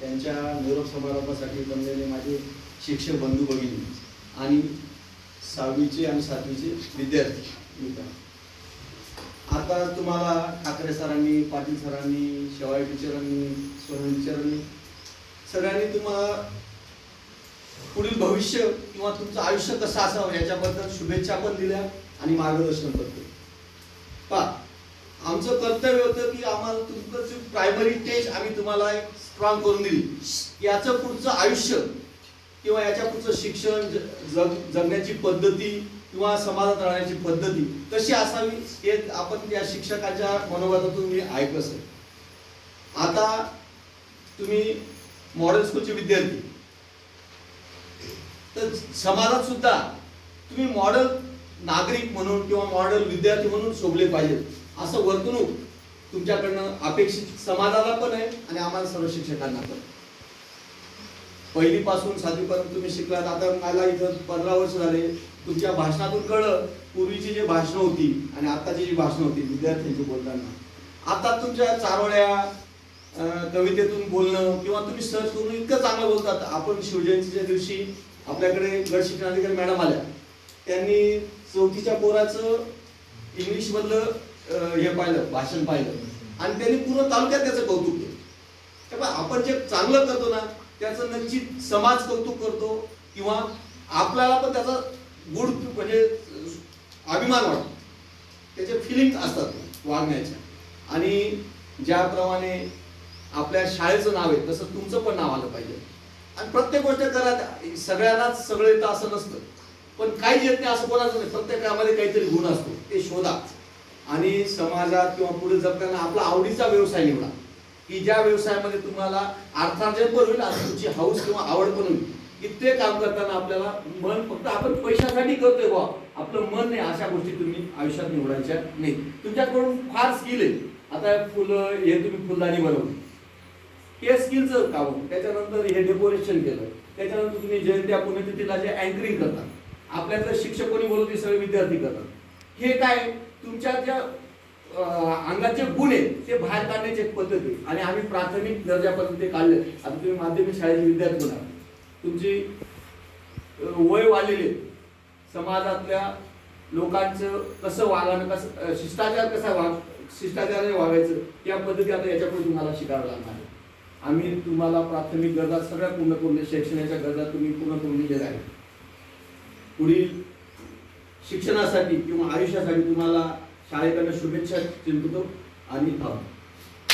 त्यांच्या निरोप समारंभासाठी बनलेले माझे शिक्षक बंधू भगिनी आणि सहावीचे आणि सातवीचे विद्यार्थी मित्र. आता तुम्हाला ठाकरे सरांनी पाटील सरांनी शेवाळे टीचरांनी सोनल टीचरांनी सगळ्यांनी तुम्हाला पुढील भविष्य किंवा तुमचं आयुष्य कसं असावं याच्याबद्दल शुभेच्छा पण दिल्या आणि मार्गदर्शन पण केलं. आमचं कर्तव्य होतं की आम्हाला तुमचं प्रायमरी टेस्ट आम्ही तुम्हाला एक स्ट्रॉंग करून दिली. याचं पुढचं आयुष्य किंवा याच्या पुढचं शिक्षण ज- जग जगण्याची पद्धती किंवा समाजात राहण्याची पद्धती कशी असावी हे आपण त्या शिक्षकाच्या मनोगतातून मी ऐकलं असेल आता तुम्ही मॉडेल स्कूलचे विद्यार्थी. तर समाजात सुद्धा तुम्ही मॉडेल नागरिक म्हणून किंवा मॉडेल विद्यार्थी म्हणून शोभले पाहिजेत. असं वर्तणूक तुमच्याकडनं अपेक्षित समाजाला पण आहे आणि आम्हाला सर्व शिक्षकांना पण. पहिलीपासून सातवीपर्यंत तुम्ही शिकलात आता मला इथं पंधरा वर्ष झाले तुमच्या भाषणातून कळलं पूर्वीची जी भाषणं होती आणि आताची जी भाषणं होती विद्यार्थ्यांची बोलताना. आता तुमच्या चारोळ्या कवितेतून बोलणं किंवा तुम्ही सर्च करून इतकं चांगलं बोलतात. आपण शिवजयंतीच्या दिवशी आपल्याकडे गट शिक्षणाधिकारी मॅडम आल्या. त्यांनी चौथीच्या पोराचं इंग्लिशमधलं हे पाहिलं भाषण पाहिलं. आणि त्यांनी पूर्ण तालुक्यात त्याचं कौतुक केलं. त्यामुळे आपण जे चांगलं करतो ना त्याचं निश्चित समाज कौतुक करतो किंवा आपल्याला पण त्याचा गुड म्हणजे अभिमान वाटतो. त्याचे फिलिंग असतात वागण्याच्या. आणि ज्याप्रमाणे आपल्या शाळेचं नाव आहे तसं तुमचं पण नाव आलं पाहिजे. आणि प्रत्येक गोष्ट करा सगळ्यांनाच सगळं येतं असं नसतं. पण काही येत नाही असं कोणाचं नाही. प्रत्येकामध्ये काहीतरी गुण असतो. ते शोधा. आणि समाजात किंवा पुढे जगताना आपला आवडीचा व्यवसाय निवडा. की ज्या व्यवसायामध्ये तुम्हाला अर्थार्जन पण होईल आणि तुमची हाऊस किंवा आवड पण होईल. की ते काम करताना आपल्याला मन फक्त आपण पैशासाठी करतोय बा आपलं मन नाही अशा गोष्टी तुम्ही आयुष्यात निवडायच्या नाही तुमच्याकडून फार स्किल आहे आता फुलं हे तुम्ही फुलदाणी बनवली. हे स्किलचं काम त्याच्यानंतर हे डेकोरेशन केलं. त्याच्यानंतर तुम्ही जयंत्या पुण्यतिथीला जे अँकरिंग करतात. आपल्यातलं शिक्षक कोणी बोलवते सगळे विद्यार्थी करतात. हे काय? तुमच्या ज्या अंगाचे अंगात जे गुण आहेत ते बाहेर काढण्याची एक पद्धत आहे. आणि आम्ही प्राथमिक दर्जापर्यंत ते काढले. आता तुम्ही माध्यमिक शाळेचे विद्यार्थी होणार तुमची वय वाढलेले समाजातल्या लोकांचं कसं वागणं कसं शिष्टाचार कसा वाग शिष्टाचाराने वागायचं या पद्धती आता याच्यापुढे तुम्हाला शिकावं लागणार आहे. आम्ही तुम्हाला प्राथमिक गरजा सगळ्या पूर्ण करून शैक्षणिक गरजा तुम्ही पूर्ण करून दिलेल्या आहेत. पुढील शिक्षणासाठी किंवा आयुष्यासाठी तुम्हाला शाळेकडनं शुभेच्छा चिंततो आणि थांबतो.